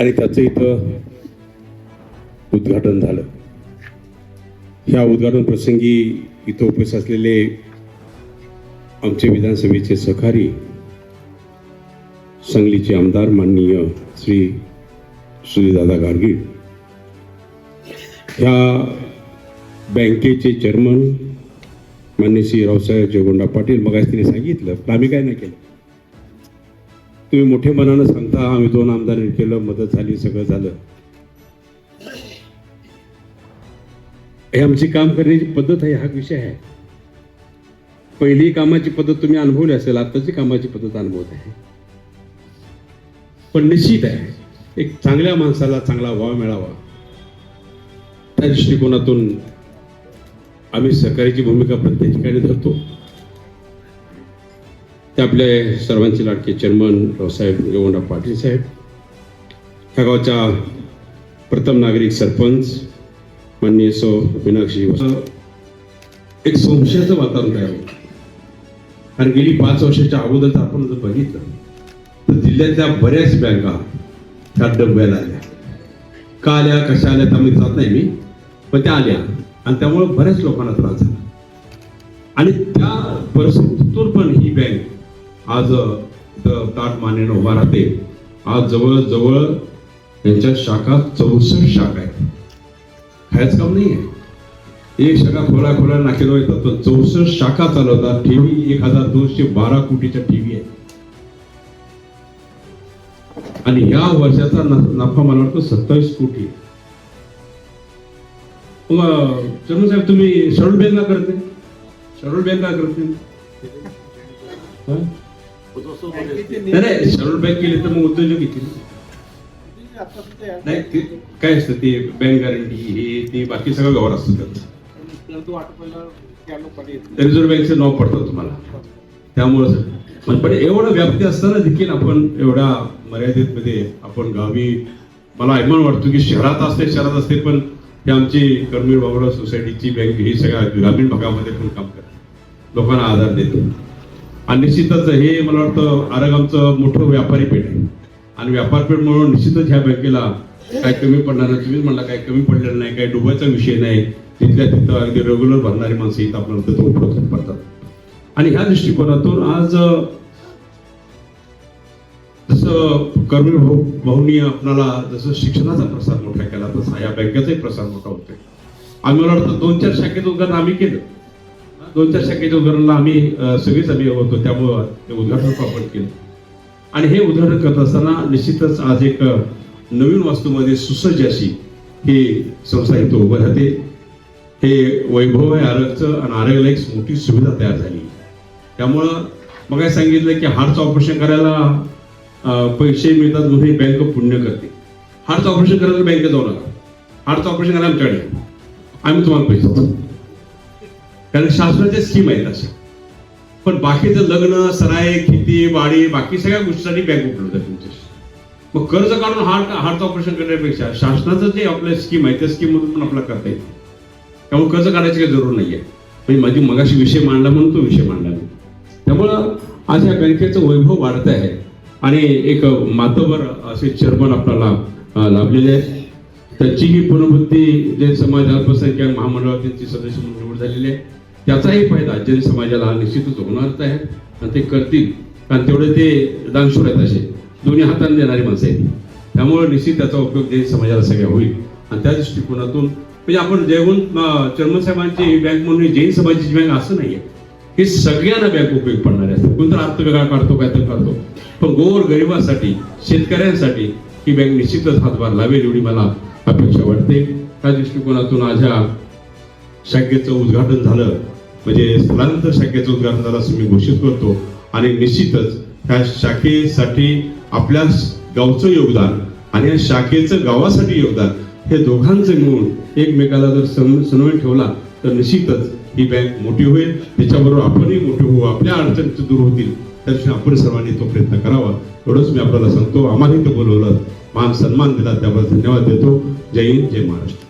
आणि त्याचं इथं उद्घाटन झालं. ह्या उद्घाटन प्रसंगी इथं उपस्थित असलेले आमचे विधानसभेचे सहकारी सांगलीचे आमदार माननीय श्री श्रीदादा गाडगीळ ह्या बँकेचे चेअरमन मान्य श्री रावसाहेब जयगोंडा पाटील मग तिने सांगितलं पण आम्ही काय नाही केलं. तुम्ही मोठे मनानं सांगता आम्ही दोन आमदारांनी केलं मदत झाली सगळं झालं. हे आमची काम करण्याची पद्धत आहे हा विषय आहे. पहिली कामाची पद्धत तुम्ही अनुभवली असेल आताची कामाची पद्धत अनुभवत आहे. पण निश्चित आहे एक चांगल्या माणसाला चांगला वाव मिळावा. त्या दृष्टिकोनातून आम्ही सहकार्याची भूमिका प्रत्येक ठिकाणी धरतो. ते आपले सर्वांचे लाडके चेअरमन रावसाहेब गोवंडा पाटील साहेब ह्या गावच्या प्रथम नागरिक सरपंच माननीय सो मीनाक्षी एक संशयाचं वातावरण तयार होतं. कारण गेली पाच वर्षाच्या अगोदर आपण जर बघितलं तर जिल्ह्यातल्या बऱ्याच बँका त्या डब्याला आल्या. का आल्या कशा आल्या त्यामध्ये जात नाही मी पण त्या आल्या. आणि त्यामुळे बऱ्याच लोकांना त्रास झाला. आणि त्या परिस्थितीतून पण ही बँक आज ताट मानेनं उभा राहते. आज जवळजवळ त्यांच्या शाखा चौसष्ट शाखा आहेत. खायच काम नाही आहे एक शाखा खोला खोला नाकेलो येतात तर चौसष्ट शाखा चालवतात. ठेवी एक हजार दोनशे बारा कोटीच्या ठेवी आहेत. आणि या वर्षाचा नफा मला वाटतं सत्तावीस कोटी. आहे. मग साहेब तुम्ही शेड्यूल बँका करते शेड्यूल बँका करते नाही नाही शेड्यूल बँक केली तर मग उद्योजक येतील. नाही ते काय असतं ते बँक गॅरंटी हे ते बाकी सगळं व्यवहार असतो त्यात रिझर्व्ह बँकचं नाव पडतं तुम्हाला. त्यामुळं पण पण एवढं व्याप्ती असताना देखील आपण एवढ्या मर्यादित मध्ये आपण गावी मला अभिमान वाटतो की शहरात असते शहरात असते पण हे आमची कर्मीर बाबुराव सोसायटीची बँक ही सगळ्या ग्रामीण भागामध्ये पण काम करते लोकांना आधार देते आणि निश्चितच हे मला वाटतं आरगामचं मोठं व्यापारी पेठ आहे. आणि व्यापार पेठ म्हणून निश्चितच ह्या बँकेला काय कमी पडणार नाही. तुम्हीच म्हणला काय कमी पडलेलं नाही काय डुबायचा विषय नाही. तिथल्या तिथं अगदी रेग्युलर भरणारी माणसं इथं आपल्याला तिथं उपलब्ध पडतात. आणि ह्या दृष्टिकोनातून आज जसं कर्मी भाऊ भाऊनी आपणाला जसं शिक्षणाचा प्रसार मोठा केला तसा या बँकेचाही प्रसार मोठा होतोय. आम्ही मला वाटतं दोन चार शाखेत उद्घाटन आम्ही केलं. दोन चार शाखेच्या उद्घाटनाला आम्ही अं, सगळेच आम्ही होतो. त्यामुळं ते उद्घाटन आपण केलं. आणि हे उदाहरण करत असताना निश्चितच आज एक नवीन वास्तूमध्ये सुसज्ज अशी ही संस्था इथं उभं राहते. हे वैभव आहे आरगचं आणि आरगला एक मोठी सुविधा तयार झाली. त्यामुळं मग काय सांगितलं की हार्टचं ऑपरेशन करायला पैसे मिळतात म्हणून ही बँक पुण्य करते. हार्टचं ऑपरेशन करायला बँकेत जाऊ नका. हार्टचं ऑपरेशन करायला आमच्याकडे आम्ही तुम्हाला पैसे देतो. कारण शासनाच्या स्कीम आहेत अशा पण बाकीचं लग्न सराय खेती वाडी बाकी सगळ्या गोष्टीसाठी बँक उपलब्ध आहे तुमच्याशी. मग कर्ज काढून हार्ट हार्ट ऑपरेशन करण्यापेक्षा शासनाचं जे आपलं स्कीम आहे त्या स्कीम मधून पण आपल्याला करता येते. त्यामुळे कर्ज काढायची काही जरूर आहे म्हणजे माझी मगाशी विषय मांडला म्हणून तो विषय मांडला मी. त्यामुळं आज या बँकेचं वैभव वाढत आहे. आणि एक मातोबर असे चेअरमन आपल्याला लाभलेले आहेत. त्यांची ही पुनर्वृत्ती जैन समाज अल्पसंख्याक महामंडळात त्यांची सदस्य म्हणून निवड झालेली आहे त्याचाही फायदा जैन समाजाला निश्चितच होणारच आहे. आणि ते करतील कारण तेवढे ते दानशूर आहेत असे. दोन्ही हाताने देणारी माणसं आहेत. त्यामुळे निश्चित त्याचा उपयोग जैन समाजाला सगळ्या होईल. आणि त्या दृष्टिकोनातून म्हणजे आपण जयवंत चर्मन साहेबांची बँक म्हणून जैन समाजाची बँक असं नाहीये. हे सगळ्यांना बँक उपयोग पडणार आहे. कोणता अर्थ वेगळा काढतो काय तर काढतो. पण गोर गरिबासाठी शेतकऱ्यांसाठी ही बँक निश्चितच हातभार लावेल एवढी मला अपेक्षा वाटते त्या दृष्टिकोनातून आज ह्या शाखेचं उद्घाटन झालं. म्हणजे स्थलांतर शाखेचं उद्घाटन झालं असं मी घोषित करतो. आणि निश्चितच ह्या शाखेसाठी आपल्या गावचं योगदान आणि या शाखेचं गावासाठी योगदान हे दोघांचं मिळून एकमेकाला जर सम समन्वय ठेवला तर निश्चितच ही बँक मोठी होईल. त्याच्याबरोबर आपणही मोठे होऊ. आपल्या अडचणी दूर होतील. त्यासाठी आपण सर्वांनी तो प्रयत्न करावा. एवढंच मी आपल्याला सांगतो. आम्हालाही तो बोलवलं. मान सन्मान दिला. त्याबद्दल धन्यवाद देतो. जय हिंद जय महाराष्ट्र.